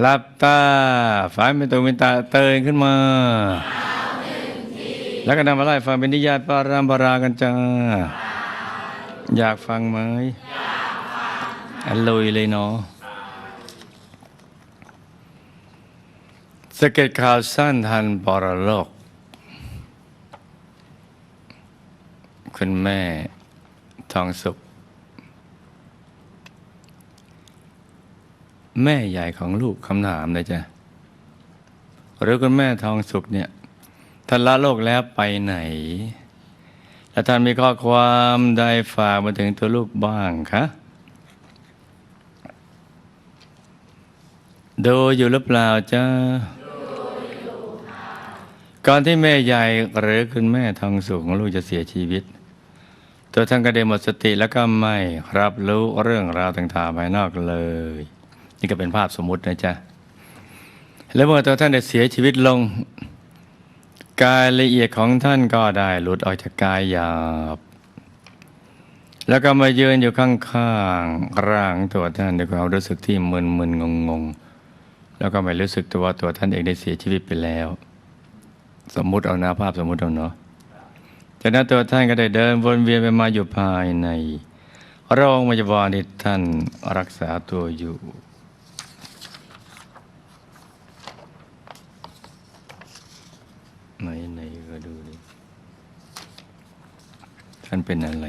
หลับตาฝันเป็นตัวเป็นตาเตือนขึ้นมา แล้วก็นำมาไล่ฟังเป็นนิยายปารามปรากันจ้า อยากฟังไหมอันลุยเลยเนาะสเก็ตข่าวสั้นทันปรโลก คุณแม่ทองสุข แม่ใหญ่ของลูกคำถามเลยจ้ะหรือคุณแม่ทองสุขเนี่ยท่านละโลกแล้วไปไหน และท่านมีข้อความใดฝากมาถึงตัวลูกบ้างคะดูอยู่หรือเปล่าจ้าก่อนที่แม่ใหญ่หรือคุณแม่ทองสุขของลูกจะเสียชีวิต ตัวท่านก็ได้หมดสติแล้วก็ไม่รับรู้เรื่องราวต่างๆภายนอกเลย นี่ก็เป็นภาพสมมุตินะจ๊ะ แล้วเมื่อตัวท่านได้เสียชีวิตลง กายละเอียดของท่านก็ได้หลุดออกจากกายหยาบ แล้วก็มายืนอยู่ข้างๆร่างตัวท่านด้วยความรู้สึกที่มึนๆงงๆแล้วก็ไม่รู้สึกตัวว่าตัวท่านเองได้เสียชีวิตไปแล้ว สมมุติเอานะภาพสมมุติเอาเนาะจากนั้นตัวท่านก็ได้เดินวนเวียนไปมาอยู่ภายในโรงพยาบาลที่ท่านรักษาตัวอยู่ ไหนไหนก็ดูดิท่านเป็นอะไร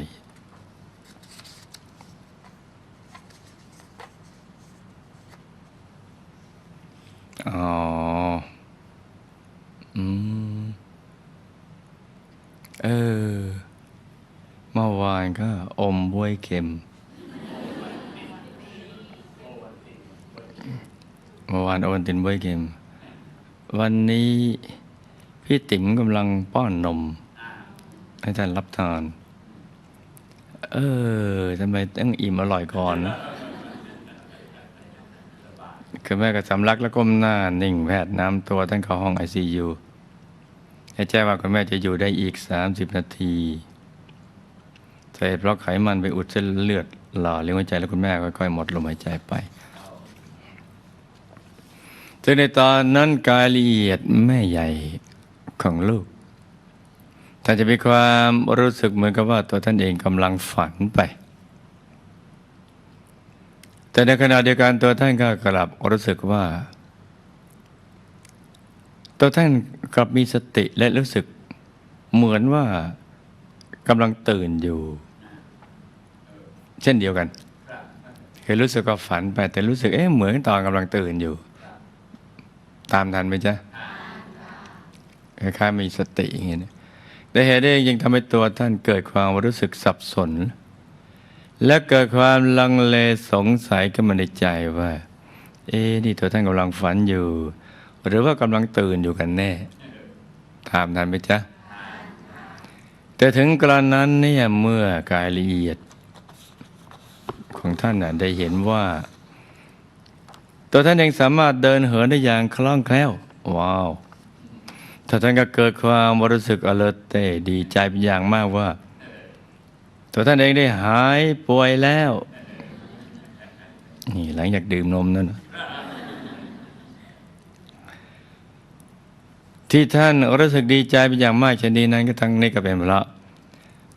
อ๋อ อืม เออ เมื่อวานก็อมบวยเค็ม เมื่อวานโอนตินบวยเค็ม วันนี้พี่ติ๋มกำลังป้อนนมให้ท่านรับทาน เออทำไมต้องอิ่มอร่อยก่อน คือแม่ก็สำลักแล้วก้มหน้านิ่งแพทย์น้ำตัวท่านเข้าห้องไอซียูให้แจ้งว่าคุณแม่จะอยู่ได้อีก 30 นาทีสาเหตุเพราะไขมันไปอุดเส้นเลือดหล่อเลี้ยงหัวใจแล้วคุณแม่ค่อยๆหมดลมหายใจไปซึ่งในตอนนั้นกายละเอียดแม่ใหญ่ของลูก ท่านจะมีความรู้สึกเหมือนกับว่าตัวท่านเองกำลังฝันไป แต่ในขณะเดียวกันตัวท่านก็กลับรู้สึกว่า ตัวท่านกลับมีสติและรู้สึกเหมือนว่ากำลังตื่นอยู่ เช่นเดียวกันเคือรู้สึกว่าฝันไป แต่รู้สึกเอ๊ะเหมือนตอนกำลังตื่นอยู่ ตามทันไหมจ๊ะคล้ายๆมีสติอย่างเงี้ย แต่เหตุนี้ยังทำให้ตัวท่านเกิดความรู้สึกสับสน และเกิดความลังเลสงสัยขึ้นมาในใจว่า เอ๊ะนี่ตัวท่านกำลังฝันอยู่ หรือว่ากำลังตื่นอยู่กันแน่ถามทันไหมจ๊ะแต่ถึงกรณนั้นเนี่ยเมื่อกายละเอียด ของท่านน่ะได้เห็นว่า ตัวท่านเองสามารถเดินเหินได้อย่างคล่องแคล่ว ว้าว ถ้าท่านก็เกิดความรู้สึก alert เตดีใจเป็นอย่างมากว่า ตัวท่านเองได้หายป่วยแล้ว นี่หลังจากดื่มนมนั่นที่ท่านรู้สึกดีใจเป็นอย่างมากเช่นนี้นั้นก็ทั้งนี้ก็เป็นเพราะ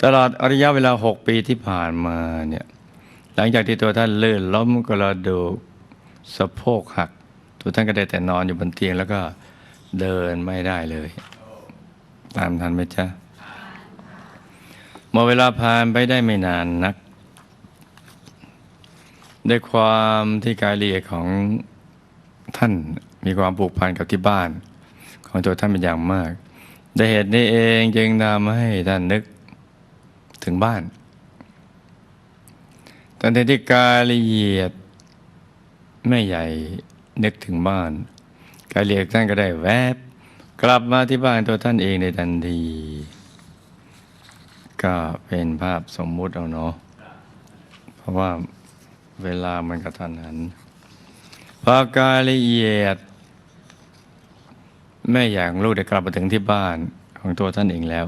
ตลอดระยะเวลาหกปีที่ผ่านมาเนี่ยหลังจากที่ตัวท่านเลื่อนล้มกระดูกสะโพกหัก ตัวท่านก็ได้แต่นอนอยู่บนเตียงแล้วก็ เดินไม่ได้เลย ตามทันไหมจ๊ะเมื่อเวลาผ่านไปได้ไม่นานนัก ด้วยความที่กายละเอียดของท่านมีความผูกพันกับที่บ้าน ของตัวท่านเป็นอย่างมากด้วยเหตุนี้เองจึงนำให้ท่านนึกถึงบ้านตอนที่กายละเอียดแม่ใหญ่นึกถึงบ้าน กายละเอียดท่านก็ได้แวบ กลับมาที่บ้านตัวท่านเองในทันที ก็เป็นภาพสมมุติเอาเนาะเพราะว่าเวลามันกระทันหันพอกายละเอียด แม่อยากลูกได้กลับมาถึงที่บ้านของตัวท่านเองแล้ว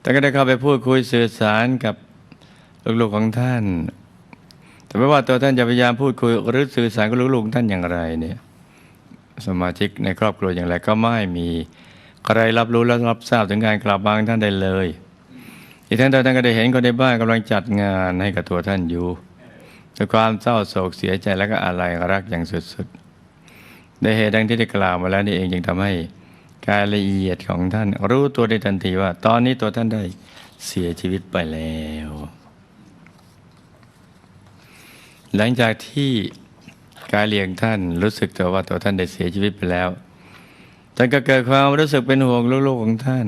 แต่ก็ได้เข้าไปพูดคุยสื่อสารกับลูกๆของท่าน แต่ไม่ว่าตัวท่านจะพยายามพูดคุยหรือสื่อสารกับลูกๆท่านอย่างไรเนี่ย สมาชิกในครอบครัวอย่างไรก็ไม่มีใครรับรู้และรับทราบถึงการกลับมางท่านได้เลย อีกทั้งท่านก็ได้เห็นคนในบ้านกำลังจัดงานให้กับตัวท่านอยู่ด้วยความเศร้าโศกเสียใจและก็อาลัยรักอย่างสุดๆในเหตุดังที่ได้กล่าวมาแล้วนี่เองจึงทำให้การละเอียดของท่าน รู้ตัวได้ทันทีว่า ตอนนี้ตัวท่านได้เสียชีวิตไปแล้ว หลังจากที่ กายเลียงท่านรู้สึกตัวว่าตัวท่านได้เสียชีวิตไปแล้ว ท่านก็เกิดความรู้สึกเป็นห่วงลูกๆของท่าน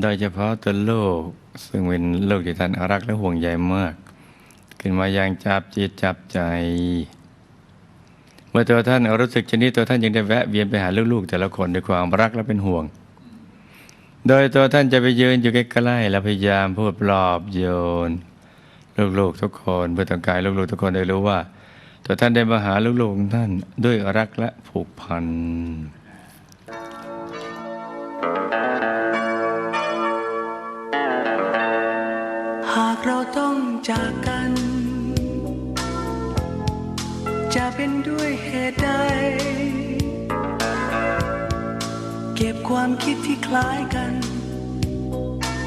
โดยเฉพาะตัวลูกซึ่งเป็นลูกที่ท่านรักและห่วงใยมาก ขึ้นมาอย่างจับจิตจับใจ เมื่อตัวท่านรู้สึกชนิดตัวท่านยังได้แวะเวียนไปหาลูกๆ แต่ละคนด้วยความรักและเป็นห่วง โดยตัวท่านจะไปยืนอยู่ใกล้ๆและพยายามพูดปลอบโยน ลูกๆทุกคนเพื่อต้องการลูกๆทุกคนได้รู้ว่าตัวท่านได้มาหาลูกๆของท่านด้วยรักและผูกพันหากเราต้องจากกัน จะเป็นด้วยเหตุใด เก็บความคิดที่คล้ายกัน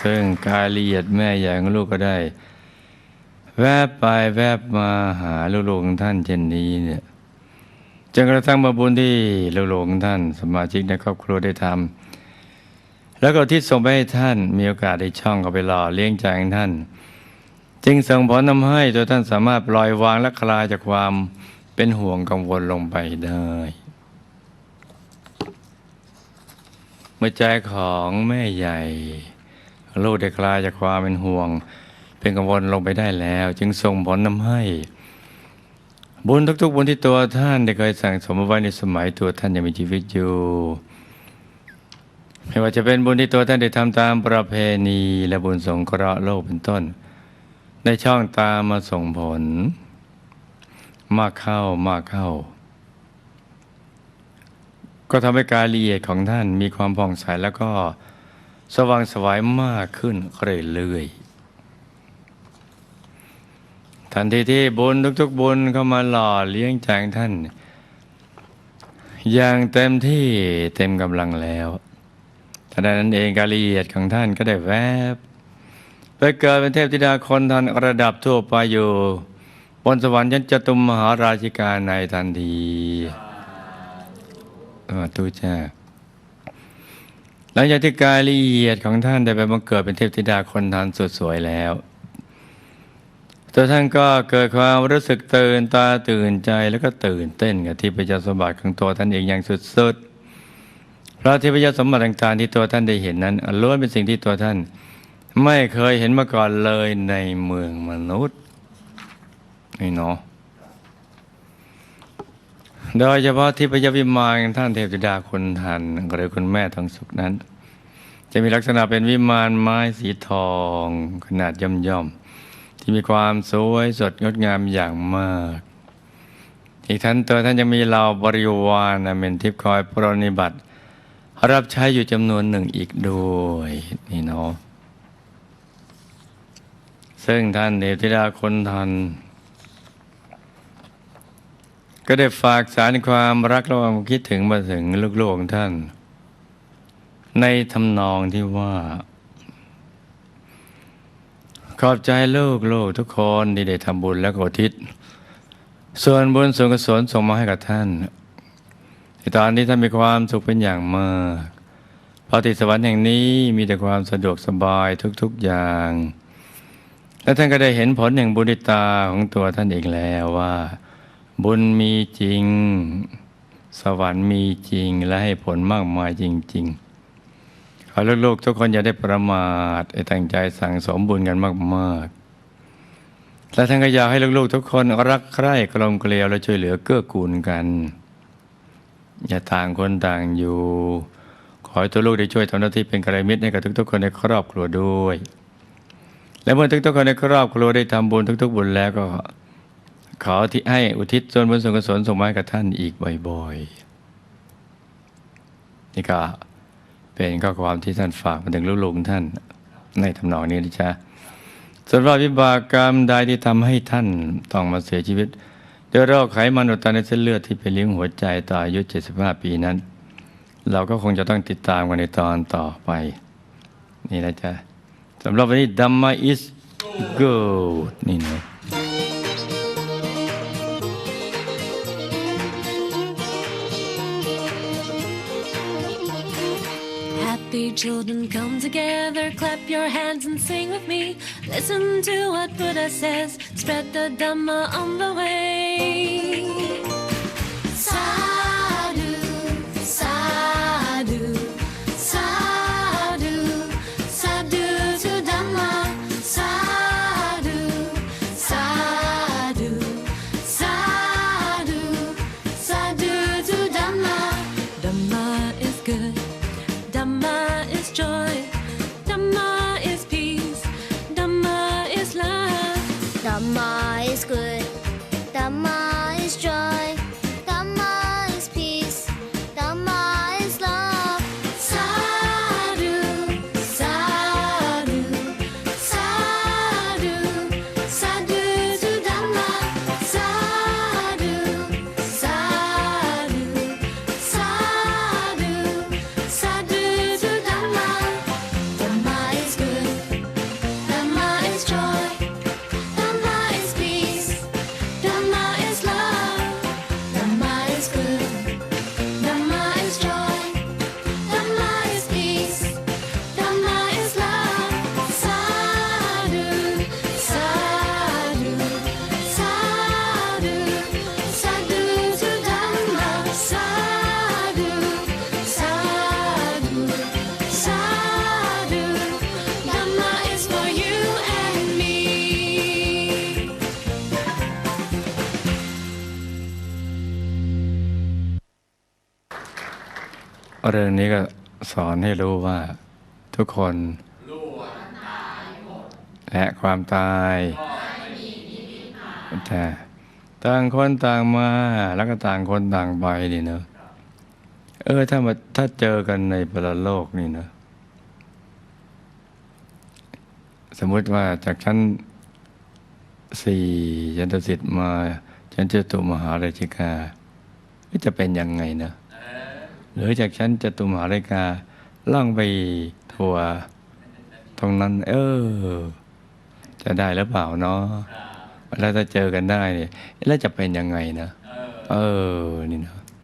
ซึ่งกายละเอียดแม่ใหญ่ของลูกก็ได้ แวบไปแวบมาหาลูกๆของท่านเช่นนี้เนี่ยจนกระทั่งมาบุญที่ลูกๆของท่าน สมาชิกในครอบครัวได้ทำแล้วก็ที่ส่งไปให้ท่านมีโอกาสได้ช่องเข้าไปหล่อเลี้ยงใจของท่าน จึงส่งผลทำให้ตัวท่านสามารถปล่อยวางและคลายจากความเป็นห่วงกังวลลงไปได้ เมื่อใจของแม่ใหญ่ ลูกได้คลายจากความเป็นห่วง เป็นกังวลลงไปได้แล้ว จึงส่งผลทำให้ บุญทุกๆบุญที่ตัวท่านได้เคยสั่งสมไว้ในสมัยตัวท่านยังมีชีวิตอยู่ไม่ว่าจะเป็นบุญที่ตัวท่านได้ทำตามประเพณีและบุญสงเคราะห์โลกเป็นต้นได้ช่องตามมาส่งผล มากเข้ามากเข้า ก็ทำให้การละเอียดของท่านมีความผ่องใสแล้วก็สว่างสวายมากขึ้นเรื่อยๆทันทีที่บุญทุกๆบุญเข้ามาหล่อเลี้ยงใจท่าน อย่างเต็มที่เต็มกำลังแล้วขณะนั้นเองการละเอียดของท่านก็ได้แวบไปเกิดเป็นเทพธิดาคนทันระดับทั่วไปอยู่ บนสวรรค์ยันจตุมมหาราชิกาในทันที เออตูจ้าหลังจากที่กายละเอียดของท่านได้ไปบังเกิดเป็นเทพธิดาคนทันสุดสวยแล้ว ตัวท่านก็เกิดความรู้สึกตื่นตาตื่นใจแล้วก็ตื่นเต้นกับที่พยาสมบัติของตัวท่านเองอย่างสุดๆเพราะที่พยาสมบัติต่างๆที่ตัวท่านได้เห็นนั้นล้วนเป็นสิ่งที่ตัวท่าน ไม่เคยเห็นมาก่อนเลยในเมืองมนุษย์นี่เนาะ โดยเฉพาะที่พยาวิมานท่านเทพธิดาคุณทันหรือคุณแม่ทองสุขนั้น จะมีลักษณะเป็นวิมานไม้สีทองขนาดย่อมๆที่มีความสวยสดงดงามอย่างมาก อีกทั้นตัวท่านยังมีเหล่าบริวารเป็นทิพย์คอยปรนนิบัติ รับใช้อยู่จำนวนหนึ่งอีกด้วยนี่เนาะซึ่งท่านเทพธิดาคนทัน ก็ได้ฝากสารความรักและความคิดถึงมาถึงลูกๆของท่าน ในทำนองที่ว่า ขอบใจลูกลูกทุกคนที่ได้ทำบุญและกอุทิศส่วนบุญส่วนกุศลส่งมาให้กับท่านในตอนนี้ท่านมีความสุขเป็นอย่างมากพระติสวรรค์แห่งนี้มีแต่ความสะดวกสบายทุกๆอย่าง และท่านก็ได้เห็นผลแห่งบุญตาของตัวท่านเองแล้วว่า บุญมีจริง สวรรค์มีจริงและให้ผลมากมายจริง ๆ ขอลูกๆทุกคนอย่าได้ประมาทให้ตั้งใจสั่งสมบุญกันมากๆ และท่านก็อยากให้ลูกๆ ทุกคนรักใคร่กลมเกลียวและช่วยเหลือเกื้อกูลกัน อย่าต่างคนต่างอยู่ ขอให้ตัวลูกได้ช่วยทำหน้าที่เป็นกระไรมิตรให้กับทุกๆ คนในครอบครัวด้วย และเมื่อทุกๆคนในครอบครัวได้ทำบุญทุก ๆ บุญแล้วก็ ขอที่ให้อุทิศส่วนบุญส่วนกุศลส่งมาให้กับท่านอีกบ่อยๆ นี่ก็เป็นข้อความที่ท่านฝากมาถึงลูกๆท่านในทำนองนี้นะจ๊ะสำหรับวิบากกรรมใดที่ทำให้ท่านต้องมาเสียชีวิตด้วยโรคไขมันอุดตันในเส้นเลือดที่ไปเลี้ยงหัวใจต่ออายุ 75 ปีนั้น เราก็คงจะต้องติดตามกันในตอนต่อไป นี่นะจ๊ะสำหรับวันนี้ดัมมา is good นี่นะ children come together, clap your hands and sing with me. Listen to what Buddha says, spread the Dhamma on the way. Summer is good. เรื่องนี้ก็สอนให้รู้ว่าทุกคนและความตายแต่ต่างคนต่างมาแล้วก็ต่างคนต่างไปนี่เนอะเออถ้ามาถ้าเจอกันในปรโลกนี่เนอะสมมติว่าจากชั้นสี่ยันตสิทธิ์มาชั้นเจตุมหาราชิกาจะเป็นยังไงเนอะ หรือจากฉันจะตุมหาริกาล่องไปทัวร์ตรงนั้น เออ จะได้หรือเปล่าเนาะแล้วถ้าเจอกันได้เนี่ยแล้วจะเป็นยังไงนะ เออ นี่นะ